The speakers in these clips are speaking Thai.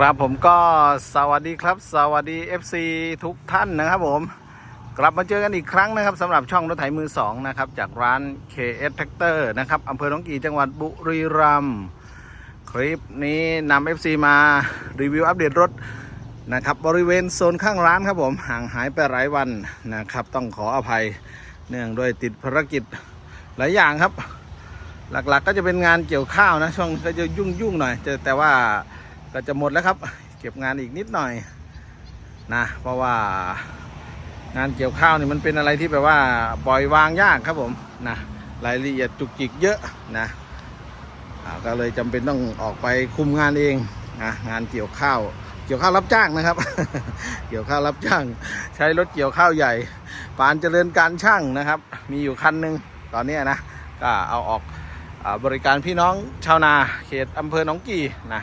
ครับผมก็สวัสดีครับ สวัสดี FC ทุกท่านนะครับผม กลับมาเจอกันอีกครั้งนะครับสำหรับช่องรถไถมือสองนะครับ จากร้าน KS Tractor นะครับอำเภอหนองกี่จังหวัดบุรีรัมย์คลิปนี้นำ FC มารีวิวอัปเดตรถนะครับ บริเวณโซนข้างร้านครับผม ห่างหายไปหลายวันนะครับ ต้องขออภัยเนื่องด้วยติดภารกิจหลายอย่างครับ หลักๆก็จะเป็นงานเกี่ยวข้าวนะช่วงก็จะยุ่งๆหน่อยแต่ว่า ก็จะหมดแล้วครับ เก็บงานอีกนิดหน่อยนะเพราะว่างานเกี่ยวข้าวนี่มันเป็นอะไรที่แบบว่าปล่อยวางยากครับผมนะรายละเอียดจุกจิกเยอะนะก็เลยจำเป็นต้องออกไปคุมงานเองนะงานเกี่ยวข้าว เกี่ยวข้าวรับจ้างนะครับ เกี่ยวข้าวรับจ้าง ใช้รถเกี่ยวข้าวใหญ่ ปานเจริญการช่างนะครับ มีอยู่คันหนึ่งตอนนี้นะก็เอาออกอบริการพี่น้องชาวนาเขตอำเภอหนองกี่นะ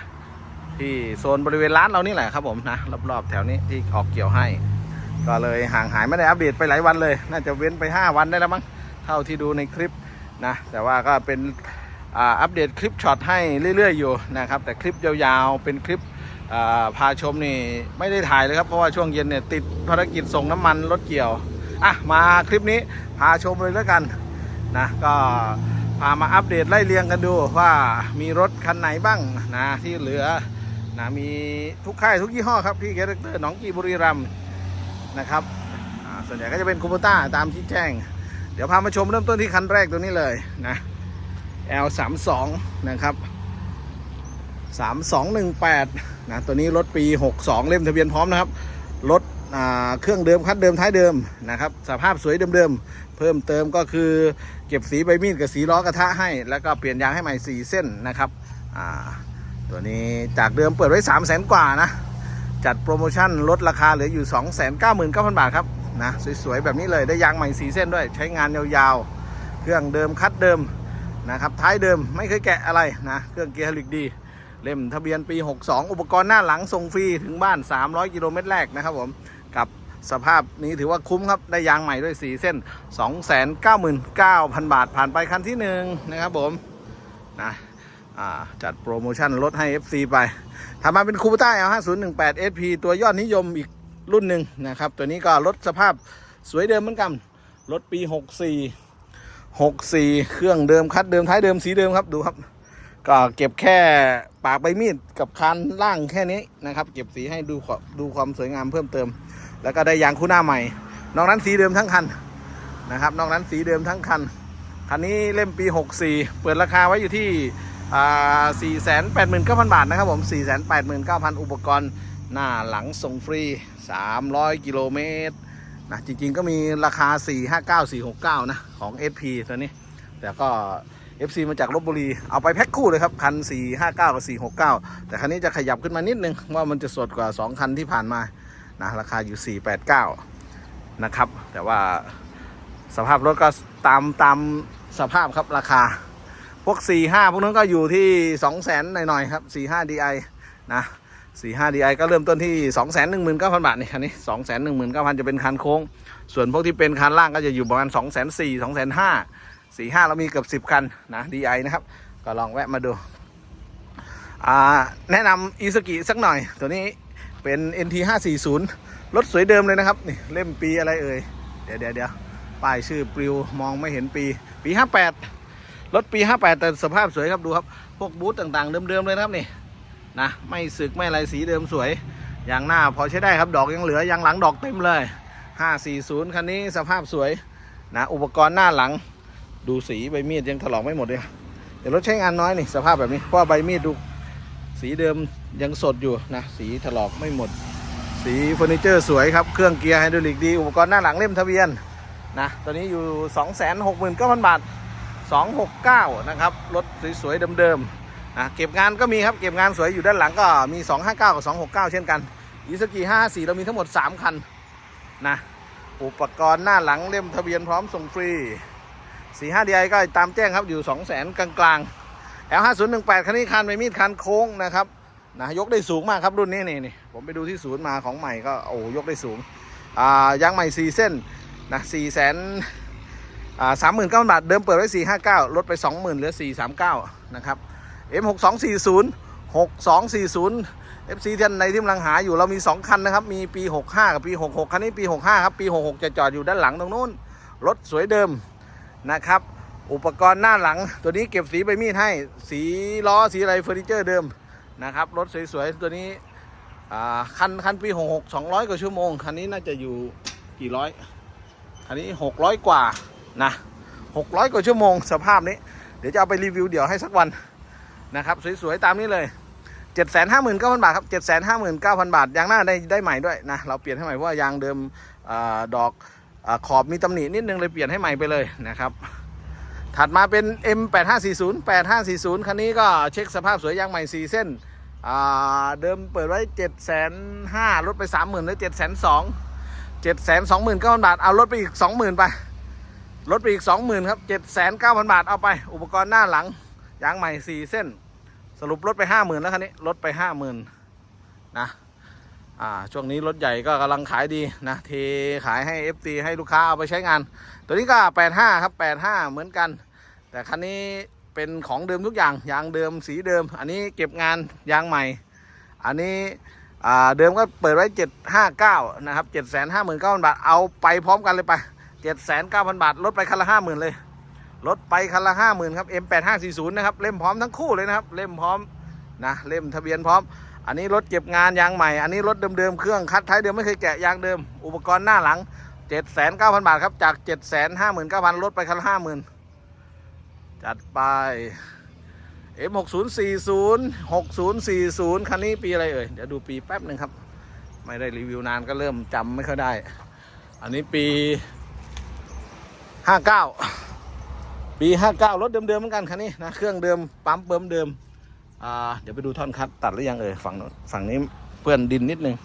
ที่โซนบริเวณร้านเรานี่แหละครับผมนะรอบๆแถวนี้ที่ออกเกี่ยวให้ ก็เลยห่างหายไม่ได้อัปเดตไปหลายวันเลย น่าจะเว้นไป 5 วันได้แล้วมั้งเท่าที่ดูในคลิปนะแต่ว่าก็เป็นอัปเดตคลิปช็อตให้เรื่อย ๆ อยู่นะครับ แต่คลิปยาวๆ เป็นคลิปพาชมนี่ไม่ได้ถ่ายเลยครับ เพราะว่าช่วงเย็นเนี่ยติดภารกิจส่งน้ำมันรถเกี่ยวอะมาคลิปนี้พาชมเลยแล้วกันนะก็พามาอัปเดตไล่เรียงกันดูว่ามีรถคันไหนบ้างนะที่เหลือ นะมีทุกค่ายทุกยี่ห้อครับที่แคเตอร์หนองกีบุรีรัมนะครับส่วนใหญ่ก็จะเป็นคูปต้าตามที่แจ้ง เดี๋ยวพามาชมเริ่มต้นที่คันแรกตัวนี้เลยนะ L32 นะครับ3218นะตัวนี้รถปี 62 เล่มทะเบียนพร้อมนะครับรถเครื่องเดิมคัดเดิมท้ายเดิมนะครับสภาพสวยเดิมๆเพิ่มเติมก็คือเก็บสีใบมีดกับสีล้อกระทะให้ แล้วก็เปลี่ยนยางให้ใหม่ 4 เส้นนะครับอ่า ตัวนี้จากเดิมเปิดไว้ 3 0 0 0 0 0กว่านะ จัดโปรโมชั่นลดราคาเหลืออยู่ 299,000 บาทครับนะสวยๆ แบบนี้เลยได้ยางใหม่4เส้นด้วย ใช้งานยาวๆ เครื่องเดิมคัดเดิมนะครับท้ายเดิมไม่เคยแกะอะไรนะเครื่องเกียร์ฮลิกดีเล่มทะเบียนปี 62 อุปกรณ์หน้าหลังส่งฟรีถึงบ้าน 300 กิโลเมตรแรกนะครับผมกับสภาพนี้ถือว่าคุ้มครับ ได้ยางใหม่ด้วย4เส้น 299,000 บาทผ่านไปคันที่ 1 นะครับผมนะ จัดโปรโมชั่นลดให้ FC ไปทำมาเป็นคูปต้า L5018 SP ตัวยอดนิยมอีกรุ่นหนึ่งนะครับ ตัวนี้ก็รถสภาพสวยเดิมเหมือนกันรถปี 64 64 เครื่องเดิมคัดเดิมท้ายเดิมสีเดิมครับดูครับ ก็เก็บแค่ปากใบมีดกับคันล่างแค่นี้นะครับ เก็บสีให้ดูความดูความสวยงามเพิ่มเติม แล้วก็ได้ยางคู่หน้าใหม่ นอกนั้นสีเดิมทั้งคันนะครับ นอกนั้นสีเดิมทั้งคัน คันนี้เล่มปี 64 เปิดราคาไว้อยู่ที่ 489,000 บาทนะครับผม 489,000 อุปกรณ์หน้าหลังส่งฟรี 300 กิโลเมตรนะจริงๆก็มีราคา 459 469 นะ ของ SP ตัวนี้ แต่ก็ FC มาจากลบบุรี เอาไปแพ็คคู่เลยครับ คัน 459 กับ 469 แต่คันนี้จะขยับขึ้นมานิดนึง ว่ามันจะสดกว่า 2 คันที่ผ่านมานะราคาอยู่ 489 นะครับ แต่ว่าสภาพรถก็ตามตามสภาพครับราคา พวก 45 พวกนั้นก็อยู่ที่ 200,000หน่อยๆครับ 45 DI นะ45 DI ก็เริ่มต้นที่ 219,000 บาทนี่คันนี้ 219,000 จะเป็นคันโค้ง ส่วนพวกที่เป็นคันล่างก็จะอยู่ประมาณ204,000 205,000สี่ห้าเรามีเกือบสิบคันนะ DI นะครับ ก็ลองแวะมาดูอ่าแนะนำอีสกิสักหน่อย ตัวนี้เป็น NT 5 4 0รถสวยเดิมเลยนะครับ นี่เล่มปีอะไรเอ่ย เดี๋ยวเดี๋ยวเดี๋ยวป้ายชื่อปลิวมองไม่เห็นปี ปี 58 รถปี 58 แต่สภาพสวยครับดูครับ พวกบูธต่างๆ เดิมๆเลยนะครับนี่นะไม่สึกไม่อะไรสีเดิมสวยอย่างหน้าพอใช้ได้ครับดอกยังเหลือยางหลังดอกเต็มเลย 540 คันนี้สภาพสวยนะอุปกรณ์หน้าหลัง ดูสีใบมีดยังถลอกไม่หมดเลยเดี๋ยวรถใช้งานน้อยนี่สภาพแบบนี้เพราะใบมีดดูสีเดิมยังสดอยู่นะสีถลอกไม่หมด สีเฟอร์นิเจอร์สวยครับเครื่องเกียร์ไฮดรอลิกดีอุปกรณ์หน้าหลังเล่มทะเบียนนะตัวนี้อยู่ 2 6 9 0 0 0 บาท 269 นะครับ รถสวยๆเดิมๆนะเก็บงานก็มีครับ เก็บงานสวยอยู่ด้านหลังก็มี 259 กับ 269 เช่นกันอีสกี54 เรามีทั้งหมด 3 คันนะอุปกรณ์หน้าหลังเล่มทะเบียนพร้อมส่งฟรีสี่ห้าดีไอก็ตามแจ้งครับอยู่สองแสนกลางๆ L ห้าศูนย์หนึ่งแปดคันนี้คันไม่มีดคันโค้งนะครับนะยกได้สูงมากครับรุ่นนี้นี่นี่ผมไปดูที่ศูนย์มาของใหม่ก็โอ้ยกได้สูงอ่ายางใหม่สี่เส้นนะสี่แสน สามหมื่นเก้าบาท เดิมเปิดไว้สี่ห้าเก้าลดไปสองหมื่นเหลือสี่สามเก้านะครับ M หกสองสี่ศูนย์6240 FC ท่านในที่กำลังหาอยู่เรามี2คันนะครับ มีปี65กับปี66คันนี้ปี65ครับปี66จะจอดอยู่ด้านหลังตรงนู้นรถสวยเดิมนะครับ อุปกรณ์หน้าหลังตัวนี้เก็บสีใบมีดให้สีล้อสีอะไรเฟอร์นิเจอร์เดิมนะครับรถสวยๆตัวนี้คันคันปี66 200กว่าชั่วโมงคันนี้น่าจะอยู่กี่ร้อยคันนี้600กว่า นะ600กว่าชั่วโมงสภาพนี้ เดี๋ยวจะเอาไปรีวิวเดี๋ยวให้สักวันนะครับ สวยๆ ตามนี้เลย759,000บาทครับ759,000บาทยางหน้าได้ได้ใหม่ด้วยนะเราเปลี่ยนให้ใหม่เพราะว่ายางเดิมอดอกอขอบมีตำหนินิดนึงเลยเปลี่ยนให้ใหม่ไปเลยนะครับ ถัดมาเป็น M8540 8540 คันนี้ก็เช็คสภาพสวยยางใหม่ 4 เส้นเดิมเปิดไว้ 7 5 0 0 0ลดไป 30,000เหลือ7 2 0 0 0 7 2 9 0 0 0 บาท เอาลดไปอีก 20,000 ไป ลดไปอีก 20,000ครับ7,900 บาทเอาไป อุปกรณ์หน้าหลังยางใหม่ 4 เส้น สรุปลดไป 50,000 แล้วคันนี้ลดไป 50,000 นะอ่าช่วงนี้รถใหญ่ก็กำลังขายดีนะเทขายให้ FT ให้ลูกค้าเอาไปใช้งาน ตัวนี้ก็ 85 ครับ 85 เหมือนกัน แต่คันนี้เป็นของเดิมทุกอย่างยางเดิมสีเดิม อันนี้เก็บงานยางใหม่ อันนี้เดิมก็เปิดไว้ 759 นะครับ 759,000บาท เอาไปพร้อมกันเลยไป 7,900บาท ลดไปคันละ50,000เลย ลดไปคันละ50,000ครับ M8540 นะครับ เล่มพร้อมทั้งคู่เลยนะครับ เล่มพร้อมนะเล่มทะเบียนพร้อม อันนี้รถเก็บงานยางใหม่ อันนี้รถเดิมๆ เครื่องคัดท้ายเดิมไม่เคยแกะยางเดิม อุปกรณ์หน้าหลัง79,000บาทครับจาก759,000ลดไปคันละ50,000จัดไป M6040 6040คันนี้ปีอะไรเอ่ยเดี๋ยวดูปีแป๊บหนึ่งครับ ไม่ได้รีวิวนานก็เริ่มจำไม่ค่อยได้ อันนี้ปี 59ปี59รถเดิมๆเหมือนกันคันนี้นะเครื่องเดิมปั๊มเบิ่มเดิมอ่าเดี๋ยวไปดูท่อนคัดตัดหรือยังเอ่ยฝั่งฝั่งนี้เปื้อนดินนิดนึง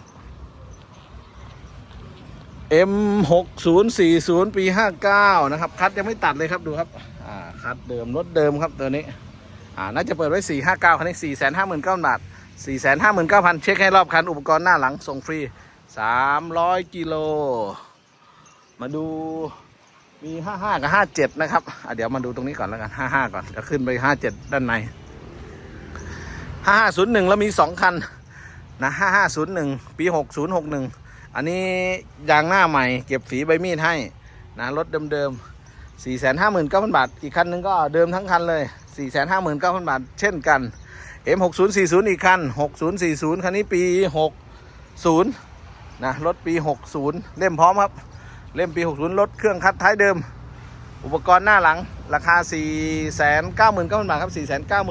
M6040 ปี 59 นะครับ คัดยังไม่ตัดเลยครับดูครับ อ่า คัดเดิม รถเดิมครับตัวนี้ อ่า น่าจะเปิดไว้ 459คันนี้459,000บาท459,000 เช็คให้รอบคัน อุปกรณ์หน้าหลังส่งฟรี 300 กิโล มาดู มี55กับ57นะครับอะเดี๋ยวมาดูตรงนี้ก่อนแล้วกัน55ก่อนจะขึ้นไป57ด้านใน5501แล้วมี2คันนะ5501ปี6061อันนี้ยางหน้าใหม่ เก็บฝีใบมีดให้นะรถเดิมๆ459,000บาท อีกคันหนึงก็เดิมทั้งคันเลย459,000บาท เช่นกัน M6040 อีกคัน6040คันนี้ปี60นะรถปี60เล่มพร้อมครับ เล่มปี 60 รถเครื่องคัดท้ายเดิม อุปกรณ์หน้าหลัง ราคา 499,000 บาทครับ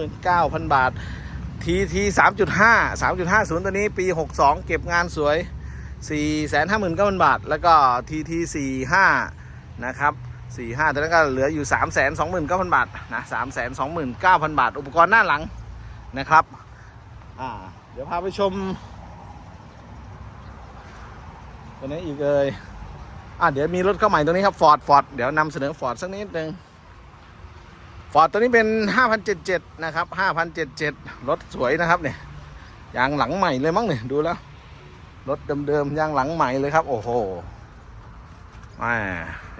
499,000 บาท TT 3.5 3.50 ตัวนี้ปี 62 เก็บงานสวย 459,000 บาท แล้วก็ TT 45 นะครับ 45ตัวนั้นก็เหลืออยู่ 329,000 บาทนะ329,000 บาท อุปกรณ์หน้าหลังนะครับอ่าเดี๋ยวพาไปชมตัวนี้อีกเลย อะเดี๋ยวมีรถเข้าใหม่ตรงนี้ครับฟอร์ดฟอร์ดเดี๋ยวนำเสนอฟอร์ดสักนิดหนึ่งฟอร์ดตัวนี้เป็น 5,077 นะครับ 5,077 รถสวยนะครับเนี่ยยางหลังใหม่เลยมั้งเนี่ยดูแล้ว รถเดิมๆยางหลังใหม่เลยครับ โอ้โหแหม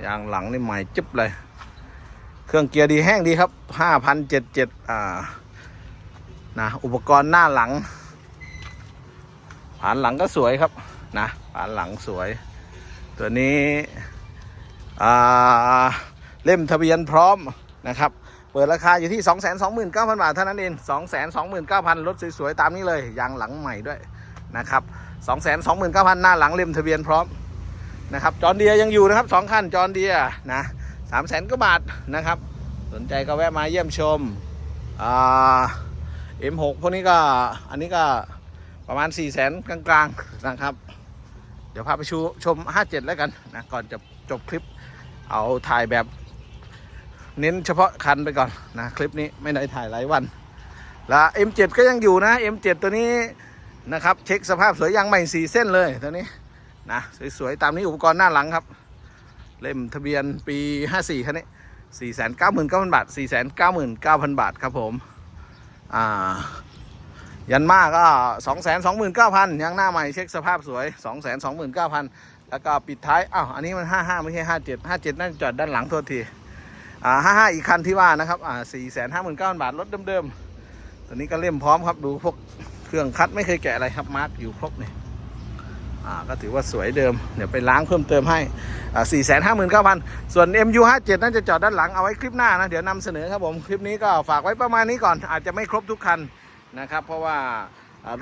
ยางหลังนี่ใหม่จึ๊บเลย เครื่องเกียร์ดีแห้งดีครับ 5,077 อ่านะอุปกรณ์หน้าหลัง ผ่านหลังก็สวยครับนะผ่านหลังสวย ตัวนี้เล่มทะเบียนพร้อมนะครับ เปิดราคาอยู่ที่ 229,000 บาทเท่านั้นเอง 229,000 รถสวยๆ ตามนี้เลย ยางหลังใหม่ด้วยนะครับ 229,000 หน้าหลังเล่มทะเบียนพร้อมนะครับ จอนเดียยังอยู่นะครับ 2 คัน จอนเดียนะ300,000กว่าบาทนะครับ สนใจก็แวะมาเยี่ยมชมอ่า M6 พวกนี้ก็อันนี้ก็ประมาณ 400,000 กลางๆนะครับ เดี๋ยวพาไปชูชม 57 แล้วกันนะก่อนจะจบคลิปเอาถ่ายแบบเน้นเฉพาะคันไปก่อนนะ คลิปนี้ไม่ได้ถ่ายหลายวัน แล้ว M7 ก็ยังอยู่นะ M7 ตัวนี้นะครับ เช็คสภาพสวยยางใหม่4เส้นเลยตัวนี้นะสวยๆตามนี้อุปกรณ์หน้าหลังครับ เล่มทะเบียนปี 54คันนี้499,000 บาท 499,000 บาทครับผม อ่า ยันมาก็สองแสนสองหมื่นเก้าพันยังหน้าใหม่เช็คสภาพสวยสองแสนสองหมื่นเก้าพันแล้วก็ปิดท้ายอ้าวอันนี้มันห้าห้าไม่ใช่ห้าเจ็ดห้าเจ็ดน่าจะจอดด้านหลังโทษทีอ่าห้าห้าอีกคันที่ว่านะครับอ่าสี่แสนห้าหมื่นเก้าพันบาทรถเดิมๆตอนนี้ก็เล่มพร้อมครับดูพวกเครื่องคัดไม่เคยแกะอะไรครับมาร์กอยู่ครบเนี่ยอ่าก็ถือว่าสวยเดิมเดี๋ยวไปล้างเพิ่มเติมให้อ่าสี่แสนห้าหมื่นเก้าพันส่วน MU 5 7น่าจะจอดด้านหลังเอาไว้คลิปหน้านะเดี๋ยวนำเสนอครับผมคลิปนี้ก็ฝากไว้ประมาณนี้ก่อนอาจจะไม่ครบทุกคัน นะครับ เพราะว่า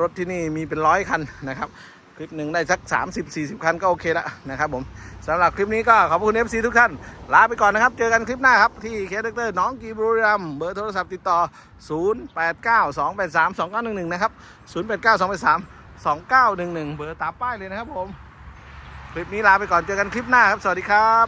รถที่นี่มีเป็นร้อยคันนะครับ คลิปหนึ่งได้สัก 30-40 คันก็โอเคแล้วนะครับผมสำหรับคลิปนี้ก็ขอบคุณ FC ทุกท่าน ลาไปก่อนนะครับ เจอกันคลิปหน้าครับ ที่เคสเตอร์น้องกีบรุรัมเบอร์โทรศัพท์ติดต่อ 0892832911 นะครับ 0892832911 เบอร์ตามป้ายเลยนะครับผม คลิปนี้ลาไปก่อนเจอกันคลิปหน้าครับ สวัสดีครับ